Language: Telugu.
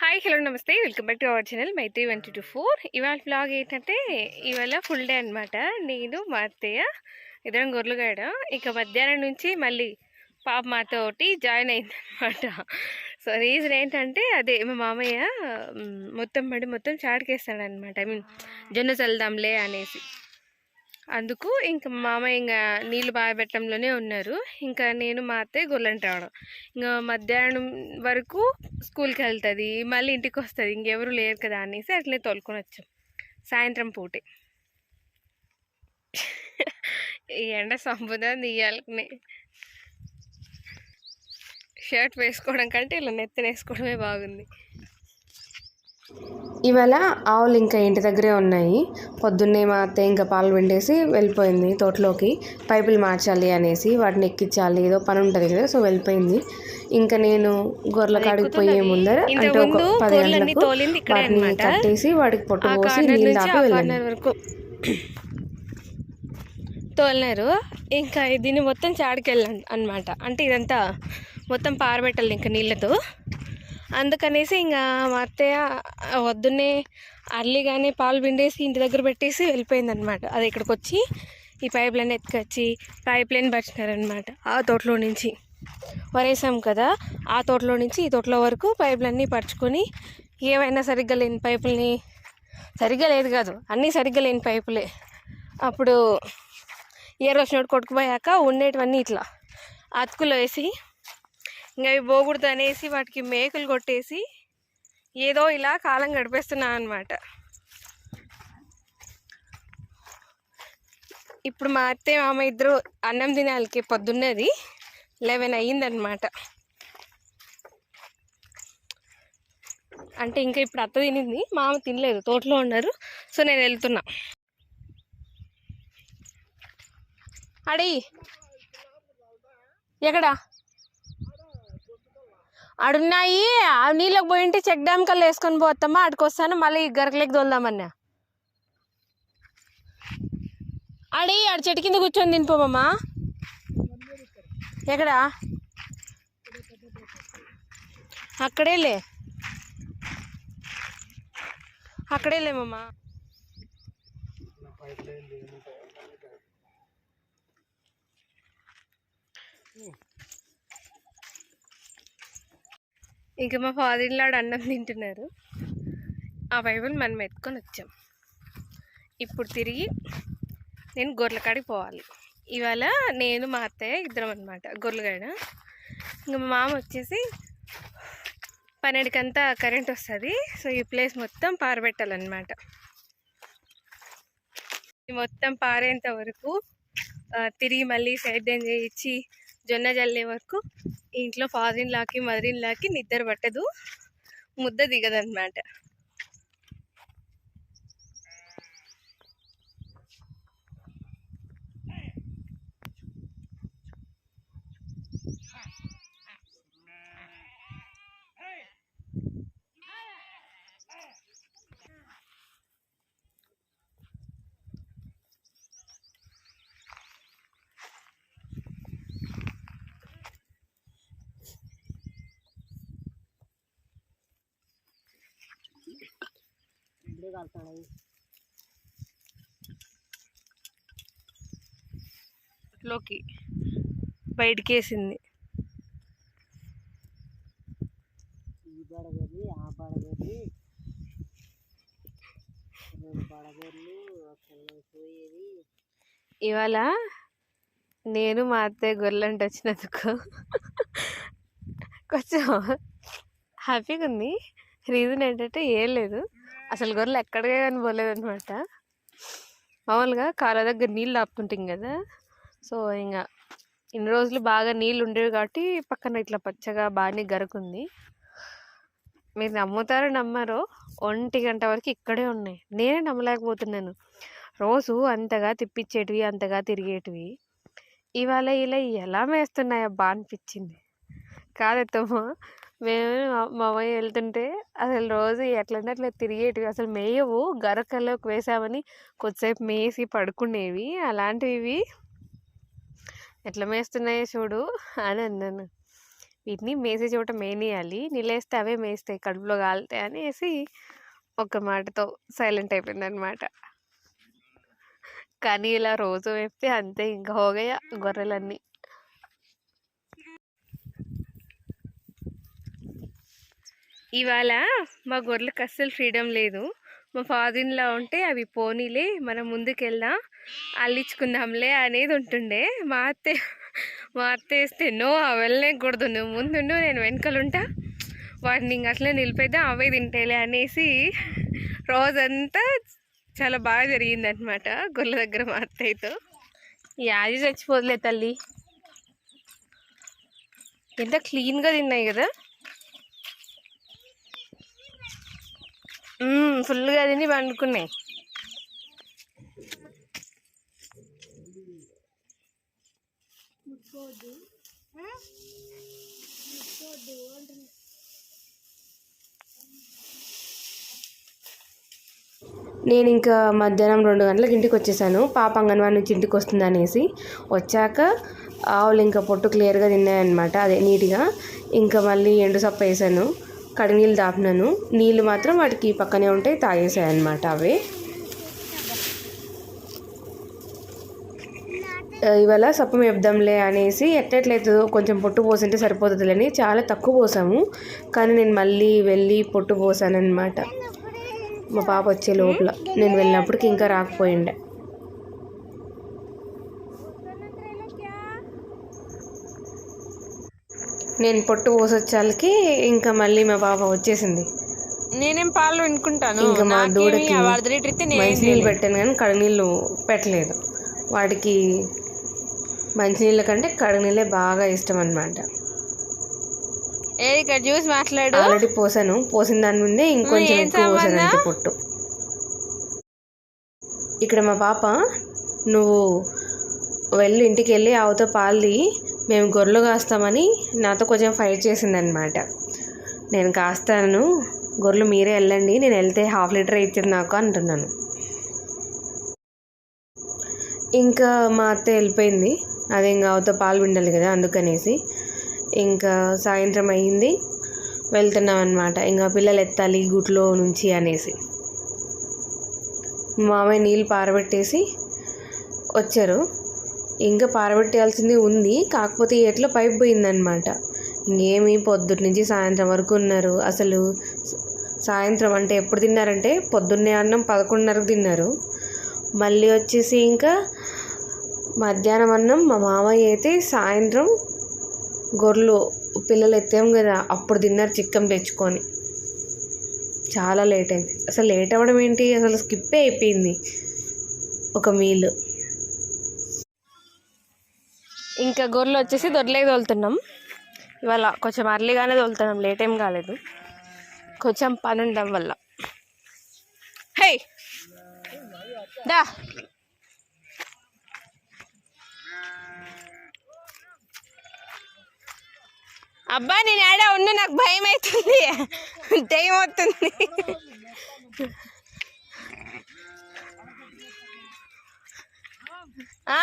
హాయ్ హలో నమస్తే. Welcome back to our channel Maitri one two four ఇవాళ బ్లాగ్ ఏంటంటే ఇవాళ ఫుల్ డే అనమాట నేను మా అత్తయ్య ఇద్దరం గొర్రెలుగాడ. ఇక మధ్యాహ్నం నుంచి మళ్ళీ పాప మాతో ఒకటి జాయిన్ అయింది అనమాట సో రీజన్ ఏంటంటే అదే మా మామయ్య మొత్తం పడి మొత్తం చాటుకేస్తాడనమాట ఐ మీన్ జొన్న చల్దాంలే అనేసి. అందుకు ఇంకా మామ ఇంకా నీళ్ళు బాగా పెట్టడంలోనే ఉన్నారు. ఇంకా నేను మా అత్తయ్య గొల్లంటి రావడం. ఇంకా మధ్యాహ్నం వరకు స్కూల్కి వెళ్తుంది మళ్ళీ ఇంటికి వస్తుంది ఇంకెవరు లేరు కదా అనేసి అట్లే తోలుకొని వచ్చాం. సాయంత్రం పూటే. ఈ ఎండ సంపుదా తీయాలనే షర్ట్ వేసుకోవడం కంటే ఇలా నెత్తనేసుకోవడమే బాగుంది. ఇవాళ ఆవులు ఇంకా ఇంటి దగ్గరే ఉన్నాయి. పొద్దున్నే మా అత్త ఇంకా పాలు పిండేసి వెళ్ళిపోయింది తోటలోకి. పైపులు మార్చాలి అనేసి వాటిని ఎక్కించాలి. ఏదో పని ఉంటుంది కదా సో వెళ్ళిపోయింది. ఇంకా నేను గొర్రెల కాడికి పోయే ముందర అంటే ఒక పది గంటలకు వాటిని. కట్టేసి వాడికి పొట్టు పోసి నీళ్ళు దాకా వెళ్ళాను. తోలినారు. ఇంకా దీన్ని మొత్తం చాడికెళ్ళాను అనమాట అంటే ఇదంతా మొత్తం పారబెట్టాలి ఇంకా నీళ్ళతో. అందుకనేసి ఇంకా మా అత్తయ్య వద్దునే అర్లీగానే పాలు పిండేసి ఇంటి దగ్గర పెట్టేసి వెళ్ళిపోయింది అనమాట అది ఇక్కడికి వచ్చి ఈ పైప్ లైన్ ఎత్తుకొచ్చి పైప్ లైన్ పరిచినారనమాట ఆ తోటలో నుంచి వరేసాం కదా ఆ తోటలో నుంచి ఈ తోటలో వరకు పైపులన్నీ పరుచుకొని ఏమైనా సరిగ్గా లేని పైపుల్ని సరిగ్గా లేదు కాదు అన్నీ సరిగ్గా లేని పైపులే. అప్పుడు ఇయర్ వచ్చినట్టు కొట్టుకుపోయాక ఉండేటివన్నీ ఇట్లా అతుకులో వేసి ఇంకా అవి పోకూడదు అనేసి వాటికి మేకలు కొట్టేసి ఏదో ఇలా కాలం గడిపేస్తున్నా అనమాట ఇప్పుడు మా అత్తయ్య మామ ఇద్దరు అన్నం తినాలికి పొద్దున్నది లెవెన్ అయ్యిందనమాట అంటే ఇంకా ఇప్పుడు అత్త తినింది మామ తినలేదు తోటలో ఉన్నారు సో నేను వెళ్తున్నా. అడి ఎక్కడా? ఆడున్నాయి. ఆ నీళ్ళకి పోయింటే చెక్ డ్యామ్ కల్లా వేసుకొని పోతామా? ఆడికి వస్తాను మళ్ళీ గరకలేకి తోలుదామన్నా ఆడి ఆడ చెట్టు కింద కూర్చొని తినిపోమమ్మా. ఎక్కడా? అక్కడేలే అక్కడేలేమమ్మా ఇంకా మా ఫాదర్ లాడు అన్నం తింటున్నారు. ఆ బైబిల్ మనం ఎత్తుకొని వచ్చాం. ఇప్పుడు తిరిగి నేను గొర్రెల కాడికి పోవాలి. ఇవాళ నేను మా అత్తయ్య ఇద్దరం అనమాట గొర్రెలగాడ ఇంకా మా మామ వచ్చేసి పన్నెండుకంతా కరెంట్ వస్తుంది. సో ఈ ప్లేస్ మొత్తం పారబెట్టాలన్నమాట. మొత్తం పారేంత వరకు తిరిగి మళ్ళీ సైడ్ డైన్ చేయించి జొన్న జల్లే వరకు ఇంట్లో ఫాదరిన్ లాకి మదరిన్ లాకి నిద్ర పట్టదు. ముద్ద దిగదన్నమాట లోకి బయటికి వేసింది ఈ బడగది ఆ బడగది ఇవాళ నేను మా అత్తయ్య గొర్రెలంటే వచ్చినందుకు కొంచెం హ్యాపీగా ఉంది రీజన్ ఏంటంటే ఏం లేదు. అసలు గొర్రెలు ఎక్కడికే కానీ పోలేదు అనమాట మామూలుగా కాళ్ళ దగ్గర నీళ్ళు ఆపుతుంటాం కదా. సో ఇంకా ఇన్ని రోజులు బాగా నీళ్ళు ఉండేవి కాబట్టి పక్కన ఇట్లా పచ్చగా బాగానే గరుకుంది. మీరు నమ్ముతారో నమ్మరో ఒంటి గంట వరకు ఇక్కడే ఉన్నాయి. నేనే నమ్మలేకపోతున్నాను. రోజు అంతగా తిప్పించేటివి అంతగా తిరిగేటివి. ఇవాళ ఇలా ఎలా మేస్తున్నాయబ్బా అనిపించింది. కాదెత్తమ్మా మేము మా- అమ్మాయి వెళ్తుంటే అసలు రోజు ఎట్లంటే అట్లా తిరిగేటివి. అసలు మేయవు గరకలోకి వేసామని కొద్దిసేపు మేసి పడుకునేవి. అలాంటివి ఎట్లా మేస్తున్నాయో చూడు అని అన్నాను. వీటిని మేసే చోట మేనేయాలి. నీళ్ళేస్తే అవే మేస్తాయి కడుపులో కాలుతాయి అనేసి ఒక మాటతో సైలెంట్ అయిపోయింది అనమాట కానీ ఇలా రోజు వేస్తే అంతే ఇంకా హోగయ్య గొర్రెలన్నీ. ఇవాళ మా గొర్రెలకు అస్సలు ఫ్రీడమ్ లేదు. మా ఫాదర్లా ఉంటే అవి పోనీలే మనం ముందుకెళ్దాం అల్లించుకుందాంలే అనేది ఉంటుండే. మా అత్తే మా అత్త వేస్తే నో వెళ్ళకూడదు నువ్వు ముందుండు నేను వెనకలుంటా వాటిని ఇంక అట్లే నిలిపేద్దాం అవే తింటేలే అనేసి రోజంతా చాలా బాగా జరిగిందనమాట గొర్రెల దగ్గర మా అత్తయ్యతో. యాది చచ్చిపోదులే తల్లి. ఎంత క్లీన్గా తిన్నాయి కదా. ఫుల్గా తిని పండుకున్నాయి నేను ఇంకా మధ్యాహ్నం రెండు గంటలకు ఇంటికి వచ్చేసాను. పాప అంగన్వాడి నుంచి ఇంటికి వస్తుంది అనేసి వచ్చాక ఆవులు ఇంకా పొట్టు క్లియర్గా తిన్నాయన్నమాట. అదే నీట్గా. ఇంకా మళ్ళీ ఎండు సప్ప వేసాను. కడినీళ్ళు దాపినాను. నీళ్ళు మాత్రం వాటికి పక్కనే ఉంటాయి తాగేసాయి అనమాట అవి ఇవాళ సప్పం వేద్దాంలే అనేసి ఎట్లెట్లయితుందో కొంచెం పొట్టు పోసింటే సరిపోతుందిలేని చాలా తక్కువ పోసాము. కానీ నేను మళ్ళీ వెళ్ళి పొట్టు పోసాను మా పాప వచ్చే లోపల. నేను వెళ్ళినప్పటికి ఇంకా రాకపోయిండే. నేను పొట్టు పోసొచ్చాలకి ఇంకా మళ్ళీ మా పాప వచ్చేసింది. నేనేం పాలు వినుకుంటాను ఇంకా మా దూడకి మంచినీళ్ళు పెట్టాను కానీ కడనీళ్ళు పెట్టలేదు. వాటికి మంచినీళ్ళ కంటే కడనీళ్ళే బాగా ఇష్టం అనమాట ఏది ఇక్కడ చూసి మాట్లాడు? ఆల్రెడీ పోసాను. పోసిన దాని ముందే ఇంకొంచెం ఎక్కువ పోసాను? అంతే పొట్టు. ఇక్కడ మా పాప నువ్వు వెళ్ళి ఇంటికి వెళ్ళి ఆవుతో పాలు మేము గొర్రెలు కాస్తామని నాతో కొంచెం ఫైట్ చేసిందనమాట నేను కాస్తాను గొర్రెలు మీరే వెళ్ళండి నేను వెళ్తే హాఫ్ లీటర్ ఇచ్చింది నాకు అంటున్నాను. ఇంకా మా అత్త వెళ్ళిపోయింది. అదే ఇంకా అవతో పాలు పిండాలి కదా అందుకనేసి ఇంకా సాయంత్రం అయ్యింది వెళ్తున్నాం అనమాట ఇంకా పిల్లలు ఎత్తాలి గుట్లో నుంచి అనేసి. మా మామయ్య నీళ్ళు పారబెట్టేసి వచ్చారు. ఇంకా పారబెట్టాల్సింది ఉంది. కాకపోతే ఎట్లా పైప్ పోయిందనమాట ఇంకేమి పొద్దుటి నుంచి సాయంత్రం వరకు ఉన్నారు. అసలు సాయంత్రం అంటే ఎప్పుడు తిన్నారంటే పొద్దున్నే అన్నం పదకొండున్నరకు తిన్నారు. మళ్ళీ వచ్చేసి ఇంకా మధ్యాహ్నం అన్నం మా మామయ్య అయితే సాయంత్రం గొర్రెలు పిల్లలు ఎత్తాం కదా అప్పుడు తిన్నారు చిక్కం తెచ్చుకొని. చాలా లేట్ అయింది. అసలు లేట్ అవ్వడం ఏంటి? అసలు స్కిప్పే అయిపోయింది. ఒక మీల్. ఇంకా గొర్రెలు వచ్చేసి దొడ్లే తోలుతున్నాం. ఇవాళ కొంచెం అర్లీగానే తోలుతున్నాం లేట్ ఏం కాలేదు. కొంచెం పని ఉండడం వల్ల. హే దా! అబ్బా నేను ఆడ ఉండి నాకు భయం అవుతుంది. టైం అవుతుంది ఆ!